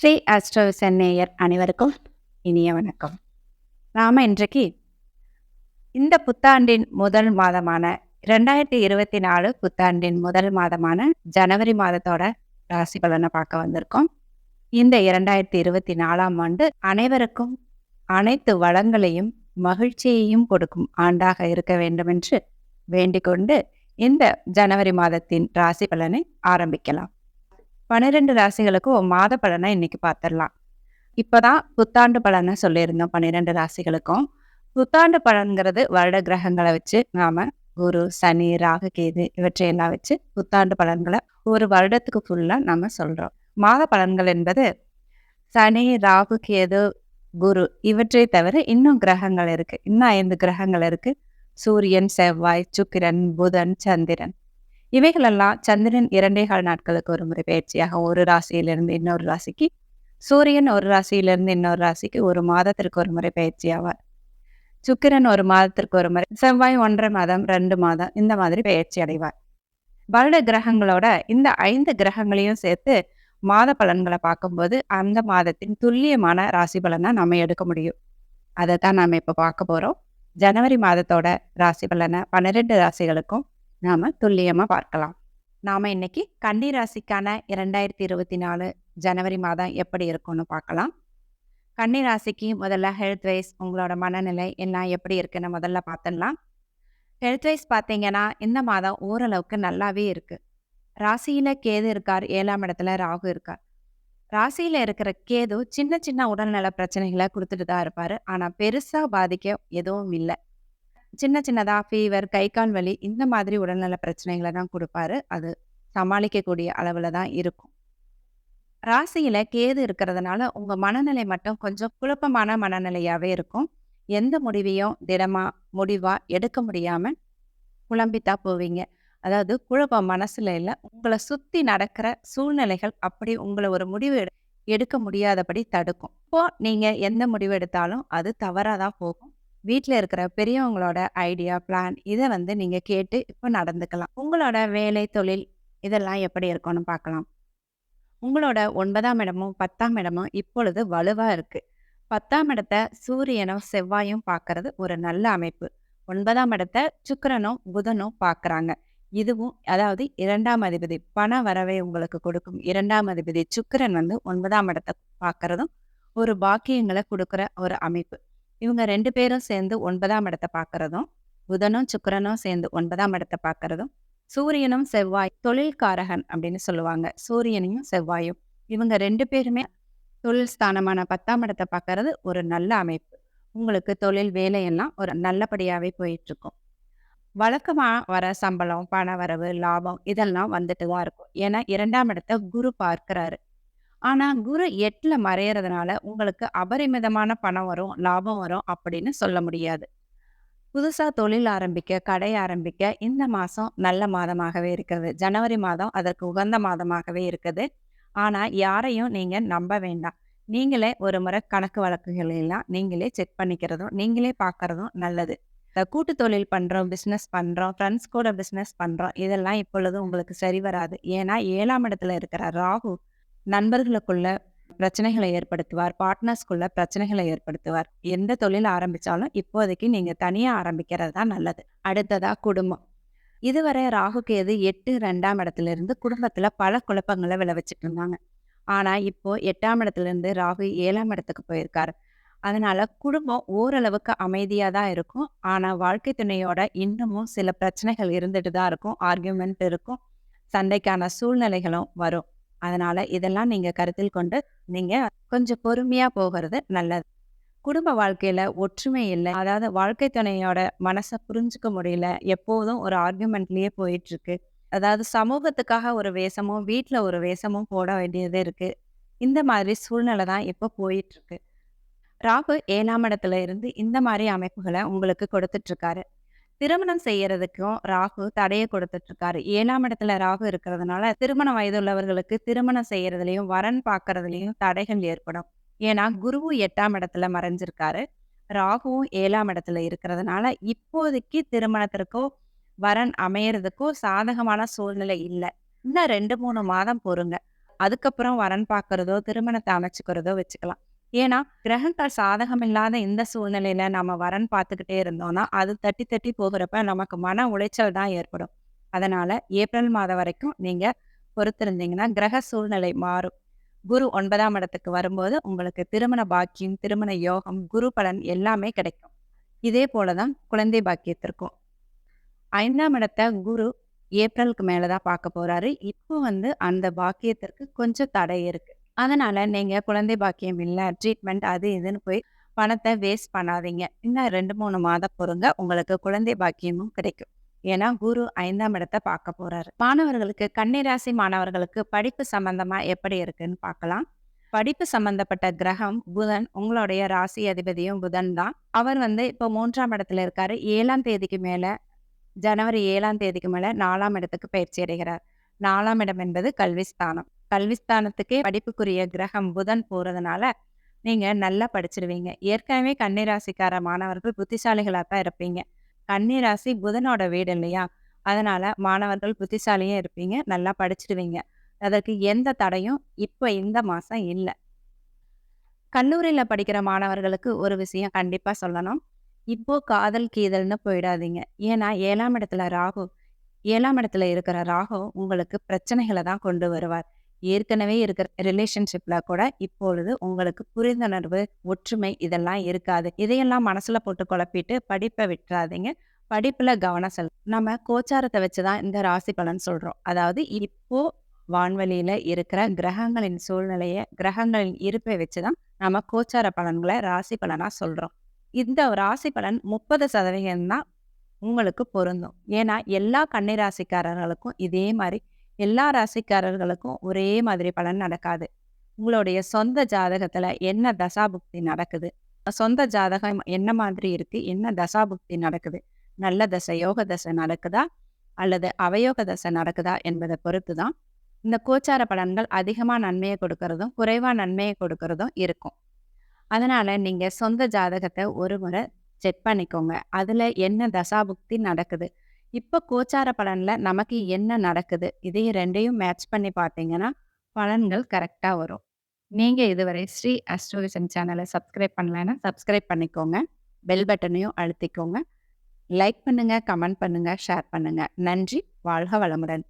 Sri astro சென்னையர் அனைவருக்கும் இனிய வணக்கம். நாம் இன்றைக்கு இந்த புத்தாண்டின் முதல் மாதமான ரெண்டாயிரத்தி இருபத்தி நாலு புத்தாண்டின் முதல் மாதமான ஜனவரி மாதத்தோட ராசி பலனை பார்க்க வந்திருக்கோம். இந்த இரண்டாயிரத்தி இருபத்தி நாலாம் ஆண்டு அனைவருக்கும் அனைத்து வளங்களையும் மகிழ்ச்சியையும் கொடுக்கும் ஆண்டாக இருக்க வேண்டுமென்று வேண்டிக் கொண்டு இந்த ஜனவரி மாதத்தின் ராசி பலனை ஆரம்பிக்கலாம். பன்னிரெண்டு ராசிகளுக்கும் மாத பலனை இன்னைக்கு பார்த்துடலாம் இப்போதான் புத்தாண்டு பலனை சொல்லியிருந்தோம் பன்னிரெண்டு ராசிகளுக்கும். புத்தாண்டு பலன்கிறது வருட கிரகங்களை வச்சு நாம குரு சனி ராகு கேது இவற்றையெல்லாம் வச்சு புத்தாண்டு பலன்களை ஒரு வருடத்துக்கு ஃபுல்லாக நம்ம சொல்கிறோம் மாத பலன்கள் என்பது சனி ராகு கேது குரு இவற்றை தவிர இன்னும் கிரகங்கள் இருக்கு. இன்னும் ஐந்து கிரகங்கள் இருக்கு. சூரியன் செவ்வாய் சுக்கிரன் புதன் சந்திரன். இவைகளெல்லாம் சந்திரன் இரண்டே கால் நாட்களுக்கு ஒரு முறை பயிற்சியாக ஒரு ராசியிலிருந்து இன்னொரு ராசிக்கு சூரியன் ஒரு ராசியிலிருந்து இன்னொரு ராசிக்கு ஒரு மாதத்திற்கு ஒரு முறை பயிற்சி ஆவார் சுக்கிரன் ஒரு மாதத்திற்கு ஒரு முறை செவ்வாய் ஒன்றரை மாதம் ரெண்டு மாதம் இந்த மாதிரி பயிற்சி அடைவார். வருட கிரகங்களோட இந்த ஐந்து கிரகங்களையும் சேர்த்து மாத பலன்களை பார்க்கும்போது அந்த மாதத்தின் துல்லியமான ராசி பலனை நம்ம எடுக்க முடியும். அதை தான் நாம் இப்போ பார்க்க போகிறோம் ஜனவரி மாதத்தோட ராசி பலனை பன்னிரெண்டு ராசிகளுக்கும் நாம துல்லியமா பார்க்கலாம். நாம இன்னைக்கு கன்னி ராசிக்கான இரண்டாயிரத்தி இருபத்தி நாலு ஜனவரி மாதம் எப்படி இருக்கும்னு பார்க்கலாம். கன்னி ராசிக்கு முதல்ல ஹெல்த் வைஸ் உங்களோட மனநிலை எல்லாம் எப்படி இருக்குன்னு முதல்ல பார்த்துடலாம். ஹெல்த் வைஸ் பார்த்தீங்கன்னா இந்த மாதம் ஓரளவுக்கு நல்லாவே இருக்கு. ராசியில கேது இருக்கார் ஏழாம் இடத்துல ராகு இருக்கார். ராசியில இருக்கிற கேது சின்ன சின்ன உடல்நல பிரச்சனைகளை கொடுத்துட்டு தான் இருப்பாரு. ஆனா பெருசா பாதிக்க எதுவும் இல்லை. சின்ன சின்னதாக ஃபீவர் கை கால் வலி இந்த மாதிரி உடல்நல பிரச்சனைகளை தான் கொடுப்பாரு. அது சமாளிக்கக்கூடிய அளவில் தான் இருக்கும். ராசியில கேது இருக்கிறதுனால உங்க மனநிலை மட்டும் கொஞ்சம் குழப்பமான மனநிலையாவே இருக்கும். எந்த முடிவையும் திடமா முடிவா எடுக்க முடியாம குழம்பித்தா போவீங்க. அதாவது குழப்பம் மனசுல இல்லை. உங்களை சுத்தி நடக்கிற சூழ்நிலைகள் அப்படி உங்களை ஒரு முடிவு எடு எடுக்க முடியாதபடி தடுக்கும். இப்போ நீங்க எந்த முடிவு எடுத்தாலும் அது தவறாதான் போகும். வீட்டில் இருக்கிற பெரியவங்களோட ஐடியா பிளான் இதை வந்து நீங்கள் கேட்டு இப்போ நடந்துக்கலாம். உங்களோட வேலை தொழில் இதெல்லாம் எப்படி இருக்கும்னு பார்க்கலாம். உங்களோட ஒன்பதாம் இடமும் பத்தாம் இடமும் இப்பொழுது வலுவாக இருக்குது பத்தாம் இடத்த சூரியனும் செவ்வாயும் பார்க்கறது ஒரு நல்ல அமைப்பு. ஒன்பதாம் இடத்த சுக்கரனும் புதனும் பார்க்குறாங்க. இதுவும் அதாவது இரண்டாம் அதிபதி பண வரவை உங்களுக்கு கொடுக்கும். இரண்டாம் அதிபதி சுக்கரன் வந்து ஒன்பதாம் இடத்தை பார்க்கறதும் ஒரு பாக்கியங்களை கொடுக்குற ஒரு அமைப்பு. இவங்க ரெண்டு பேரும் சேர்ந்து ஒன்பதாம் இடத்தை பார்க்கறதும் புதனும் சுக்கரனும் சேர்ந்து ஒன்பதாம் இடத்தை பார்க்கறதும் சூரியனும் செவ்வாய் தொழில்காரகன் அப்படின்னு சொல்லுவாங்க. சூரியனையும் செவ்வாயும். இவங்க ரெண்டு பேருமே தொழில் ஸ்தானமான பத்தாம் இடத்தை பார்க்கறது ஒரு நல்ல அமைப்பு. உங்களுக்கு தொழில் வேலையெல்லாம் ஒரு நல்லபடியாகவே போயிட்டு இருக்கும் வழக்கமாக வர சம்பளம் பண வரவு லாபம் இதெல்லாம் வந்துட்டு தான் இருக்கும். ஏன்னா இரண்டாம் இடத்தை குரு பார்க்கிறாரு. ஆனால் குரு எட்டில் மறையறதுனால உங்களுக்கு அபரிமிதமான பணம் வரும் லாபம் வரும் அப்படின்னு சொல்ல முடியாது. புதுசாக தொழில் ஆரம்பிக்க கடை ஆரம்பிக்க இந்த மாதம் நல்ல மாதமாகவே இருக்குது. ஜனவரி மாதம் அதற்கு உகந்த மாதமாகவே இருக்குது. ஆனால் யாரையும் நீங்கள் நம்ப வேண்டாம். நீங்களே ஒரு முறை கணக்கு வழக்குகளெல்லாம் நீங்களே செக் பண்ணிக்கிறதும் நீங்களே பார்க்குறதும் நல்லது. இந்த கூட்டு தொழில் பண்ணுறோம் பிஸ்னஸ் பண்ணுறோம் ஃப்ரெண்ட்ஸ் கூட பிஸ்னஸ் பண்ணுறோம் இதெல்லாம் இப்பொழுது உங்களுக்கு சரி வராது. ஏன்னா ஏழாம் இடத்துல இருக்கிற ராகு நண்பர்களுக்குள்ள பிரச்சனைகளை ஏற்படுத்துவார் பார்ட்னர்ஸ்குள்ள பிரச்சனைகளை ஏற்படுத்துவார். எந்த தொழில் ஆரம்பிச்சாலும் இப்போதைக்கு நீங்கள் தனியாக ஆரம்பிக்கிறது தான் நல்லது. அடுத்ததாக குடும்பம். இதுவரை ராகு கேது எட்டு ரெண்டாம் இடத்துல இருந்து குடும்பத்தில் பல குழப்பங்களை விளைவிச்சிட்டு இருந்தாங்க. ஆனால் இப்போ எட்டாம் இடத்துல இருந்து ராகு ஏழாம் இடத்துக்கு போயிருக்காரு. அதனால குடும்பம் ஓரளவுக்கு அமைதியாக தான் இருக்கும். ஆனால் வாழ்க்கை துணையோட இன்னமும் சில பிரச்சனைகள் இருந்துட்டு தான் இருக்கும். ஆர்கியூமெண்ட் இருக்கும். சண்டைக்கான சூழ்நிலைகளும் வரும். அதனால இதெல்லாம் நீங்க கருத்தில் கொண்டு நீங்க கொஞ்சம் பொறுமையா போகிறது நல்லது. குடும்ப வாழ்க்கையில ஒற்றுமை இல்லை. அதாவது வாழ்க்கை துணையோட மனசை புரிஞ்சுக்க முடியல. எப்போதும் ஒரு ஆர்குமெண்ட்லயே போயிட்டு இருக்கு அதாவது சமூகத்துக்காக ஒரு வேஷமும் வீட்டில் ஒரு வேஷமும் போட வேண்டியது இருக்கு. இந்த மாதிரி சூழ்நிலை தான் இப்போ போயிட்டு இருக்கு ராகு ஏழாம் இடத்துல இருந்து இந்த மாதிரி அமைப்புகளை உங்களுக்கு கொடுத்துட்டு இருக்காரு. திருமணம் செய்யறதுக்கும் ராகு தடையை கொடுத்துட்டு இருக்காரு ஏழாம் இடத்துல ராகு இருக்கிறதுனால திருமண வயதுள்ளவர்களுக்கு திருமணம் செய்யறதுலயும் வரன் பார்க்கறதுலையும் தடைகள் ஏற்படும். ஏன்னா குருவும் எட்டாம் இடத்துல மறைஞ்சிருக்காரு. ராகுவும் ஏழாம் இடத்துல இருக்கிறதுனால இப்போதைக்கு திருமணத்திற்கோ வரன் அமையறதுக்கோ சாதகமான சூழ்நிலை இல்லை. இன்னும் ரெண்டு மூணு மாதம் பொறுங்க. அதுக்கப்புறம் வரன் பார்க்கறதோ, திருமணத்தை அமைச்சுக்கிறதோ வச்சுக்கலாம். ஏன்னா, கிரகங்கள் சாதகம் இல்லாத இந்த சூழ்நிலையில நம்ம வரன் பார்த்துக்கிட்டே இருந்தோம்னா, அது தட்டி தட்டி போகிறப்ப நமக்கு மன உளைச்சல் தான் ஏற்படும். அதனால ஏப்ரல் மாதம் வரைக்கும் நீங்க பொறுத்திருந்தீங்கன்னா, கிரக சூழ்நிலை மாறும். குரு ஒன்பதாம் இடத்துக்கு வரும்போது உங்களுக்கு திருமண பாக்கியம், திருமண யோகம், குரு பலன் எல்லாமே கிடைக்கும். இதே போலதான் குழந்தை பாக்கியத்திற்கும். ஐந்தாம் இடத்த குரு ஏப்ரலுக்கு மேலதான் பார்க்க போறாரு. இப்போ வந்து அந்த பாக்கியத்திற்கு கொஞ்சம் தடை இருக்கு. அதனால நீங்க குழந்தை பாக்கியம் இல்ல, ட்ரீட்மெண்ட் அது இதுன்னு போய் பணத்தை வேஸ்ட் பண்ணாதீங்க. இன்னும் 2, 3 மாதம் பொறுங்க. உங்களுக்கு குழந்தை பாக்கியமும் கிடைக்கும். ஏன்னா, குரு ஐந்தாம் இடத்தை பார்க்க போறாரு. மாணவர்களுக்கு கன்னிராசி மாணவர்களுக்கு படிப்பு சம்பந்தமா எப்படி இருக்குன்னு பார்க்கலாம். படிப்பு சம்பந்தப்பட்ட கிரகம் புதன். உங்களுடைய ராசி அதிபதியும் புதன் தான். அவர் வந்து இப்போ மூன்றாம் இடத்துல இருக்காரு. ஏழாம் தேதிக்கு மேல ஜனவரி ஏழாம் தேதிக்கு மேல நாலாம் இடத்துக்கு பயிற்சி அடைகிறார். நாலாம் இடம் என்பது கல்வி ஸ்தானம். படிப்புக்குரிய கிரகம் புதன் போறதுனால, நீங்க நல்லா படிச்சிருவீங்க. ஏற்கனவே கன்னிராசிக்கார மாணவர்கள் புத்திசாலிகளாக தான் இருப்பீங்க. கன்னிராசி புதனோட வீடு இல்லையா? அதனால மாணவர்கள் புத்திசாலியா இருப்பீங்க. நல்லா படிச்சிடுவீங்க. அதற்கு எந்த தடையும் இப்போ இந்த மாசம் இல்லை கல்லூரியில் படிக்கிற மாணவர்களுக்கு ஒரு விஷயம் கண்டிப்பாக சொல்லணும். இப்போ காதல், கீதல்னு போயிடாதீங்க. ஏன்னா ஏழாம் இடத்துல ராகு. ஏழாம் இடத்துல இருக்கிற ராகு உங்களுக்கு பிரச்சனைகளை தான் கொண்டு வருவார். ஏற்கனவே இருக்கிற ரிலேஷன்ஷிப்ல கூட இப்பொழுது உங்களுக்கு புரிந்துணர்வு, ஒற்றுமை இதெல்லாம் இருக்காது. இதையெல்லாம் மனசுல போட்டு குழப்பிட்டு படிப்பை விட்டுறாதீங்க படிப்புல கவனம் செல் நம்ம கோச்சாரத்தை வச்சு தான் இந்த ராசி பலன் சொல்றோம். அதாவது இப்போ வான்வெளியில இருக்கிற கிரகங்களின் சூழ்நிலைய, கிரகங்களின் இருப்பை வச்சு தான் நம்ம கோச்சார பலன்களை ராசி பலனா சொல்றோம். இந்த ராசி பலன் 30% தான் உங்களுக்கு பொருந்தும். ஏன்னா, எல்லா கன்னி ராசிக்காரர்களுக்கும் இதே மாதிரி எல்லா ராசிக்காரர்களுக்கும் ஒரே மாதிரி பலன் நடக்காது. உங்களுடைய சொந்த ஜாதகத்துல என்ன தசாபுக்தி நடக்குது? சொந்த ஜாதகம் என்ன மாதிரி இருக்கு? என்ன தசாபுக்தி நடக்குது? நல்ல தசை, யோக தசை நடக்குதா? அல்லது அவயோக தசை நடக்குதா? என்பதை பொறுத்து தான் இந்த கோச்சார பலன்கள் அதிகமாக நன்மையை கொடுக்கறதும், குறைவாக நன்மையை கொடுக்கறதும் இருக்கும். அதனால நீங்கள் சொந்த ஜாதகத்தை ஒரு முறை செக் பண்ணிக்கோங்க. அதில் என்ன தசாபுக்தி நடக்குது? இப்போ கோச்சார பலனில் நமக்கு என்ன நடக்குது? இதையும் ரெண்டையும் மேட்ச் பண்ணி பார்த்தீங்கன்னா, பலன்கள் கரெக்டாக வரும். நீங்கள் இதுவரை ஸ்ரீ அஸ்ட்ரோவிஷன் சேனலை சப்ஸ்கிரைப் பண்ணலைன்னா சப்ஸ்கிரைப் பண்ணிக்கோங்க. பெல் பட்டனையும் அழுத்திக்கோங்க. லைக் பண்ணுங்கள் கமெண்ட் பண்ணுங்கள் ஷேர் பண்ணுங்கள் நன்றி. வாழ்க வளமுடன்.